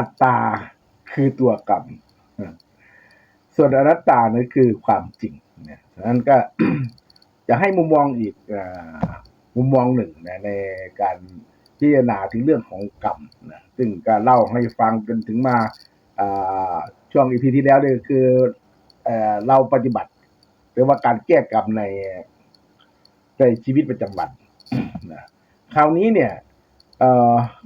อัตตาคือตัวกรรม ส่วนอนัตตานี่คือความจริงเนี่ยฉะนั้นก็จะให้มุมมองอีกอมุมมองหนึ่งนะในการพิจารณาถึงเรื่องของกรรมนะซึ่งก็เล่าให้ฟังกันถึงมาช่วงอีพีที่แล้วเนี่ยคือเอเราปฏิบัติ หรือว่าการแก้กรรมในในชีวิตประจำวันนะคราวนี้เนี่ย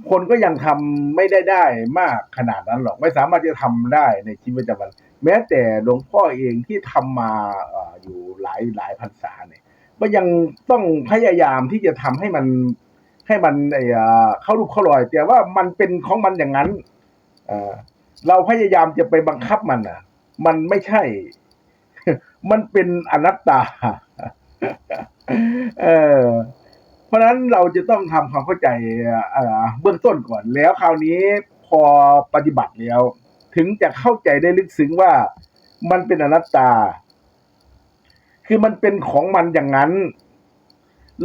คนก็ยังทำไม่ได้ได้มากขนาดนั้นหรอก ไม่สามารถจะทำได้ในชีวิตประจำวัน แม้แต่หลวงพ่อเองที่ทำมาออยู่หลายหลายพรรษาเนี่ย ก็ยังต้องพยายามที่จะทำให้มันให้มันเออเข้ารูปเข้ารอย แต่ว่ามันเป็นของมันอย่างนั้นเอ่อเราพยายามจะไปบังคับมันอะ มันไม่ใช่ มันเป็นอนัตตา เออ เพราะฉะนั้นเราจะต้องทำความเข้าใจเบื้องต้นก่อนแล้วคราวนี้พอปฏิบัติแล้ว ถึงจะเข้าใจได้ลึกซึ้งว่ามันเป็นอนัตตา คือมันเป็นของมันอย่างนั้น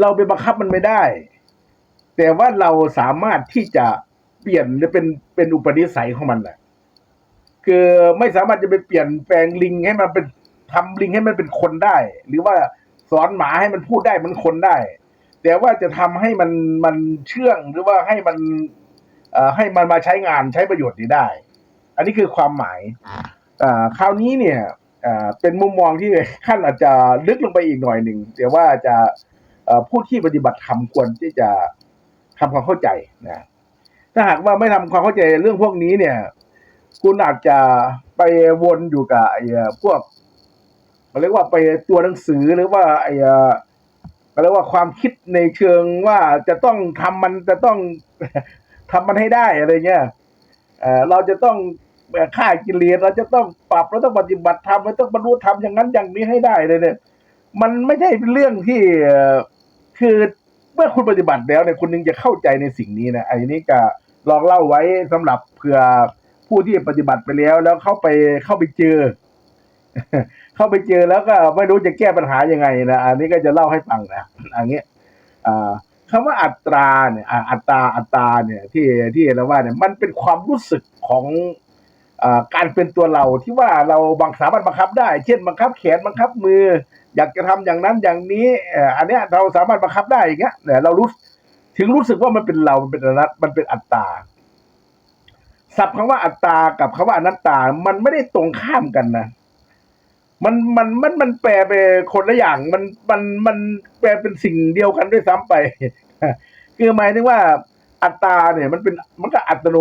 เราไปบังคับมันไม่ได้ แต่ว่าเราสามารถที่จะเปลี่ยนหรือเป็นเป็นอุปนิสัยของมันน่ะคือไม่สามารถจะไปเปลี่ยนแปลงลิงให้มันเป็นทำลิงให้มันเป็นคนได้ หรือว่าสอนหมาให้มันพูดได้มันคนได้ แต่ว่าจะทำให้มันมันเชื่องหรือว่าให้มันเอ่อให้มันมาใช้งานใช้ประโยชน์นี้ได้ อันนี้คือความหมายอ่าคราวนี้เนี่ยอ่าเป็นมุมมองที่ขั้นอาจจะลึกลงไปอีกหน่อยหนึ่งแต่ว่าจะเอ่อผู้ที่ปฏิบัติธรรมควรที่จะทำความเข้าใจนะถ้าหากว่าไม่ทำความเข้าใจเรื่องพวกนี้เนี่ย คุณอาจจะไปวนอยู่กับไอ้เอ่อพวกเรียกว่าไปตัวหนังสือหรือว่าไอ้ เอ่อเรียกว่าความคิดในเชิงว่าจะต้องทำมันจะต้องทำมันให้ได้อะไรเงี้ยเอ่อเราจะต้องเอ่อฆ่ากิเลสเราจะต้องปรับเราต้องปฏิบัติธรรมเราต้องบรรลุธรรมอย่างนั้นอย่างนี้ให้ได้เลยเนี่ย มันไม่ใช่เป็นเรื่องที่คือเมื่อคุณปฏิบัติแล้วเนี่ยคุณนึงจะเข้าใจในสิ่งนี้นะไอ้นี้ก็ลองเล่าไว้สำหรับเผื่อผู้ที่ปฏิบัติไปแล้ว แล้วเข้าไปเข้าไปเจอ เข้าไปเจอแล้วก็ไม่รู้จะแก้ปัญหายังไงนะอันนี้ก็จะเล่าให้ฟังนะอันนี้อ่าคำว่าอัตราเนี่ยอัตราอัตราเนี่ยที่ที่เราว่าเนี่ยมันเป็นความรู้สึกของอการเป็นตัวเราที่ว่าเราบังสามารถบังคับได้ เช่นบังคับแขนบังคับมือ อยากจะทำอย่างนั้นอย่างนี้อันเนี้ยเราสามารถบังคับได้อย่างเงี้ยเนี่ยเรารู้ถึงรู้สึกว่ามันเป็นเรา มันเป็นอนัตมันเป็นอัตตาศัพท์คำว่าอัตตากับคำว่าอนัตตา มันไม่ได้ตรงข้ามกันนะ มันมันมันมันแปลไปคนละอย่างมันมันมันแปลเป็นสิ่งเดียวกันด้วยซ้ำไปคือหมายถึงว่าอัตราเนี่ยมันเป็นมันก็อัตโน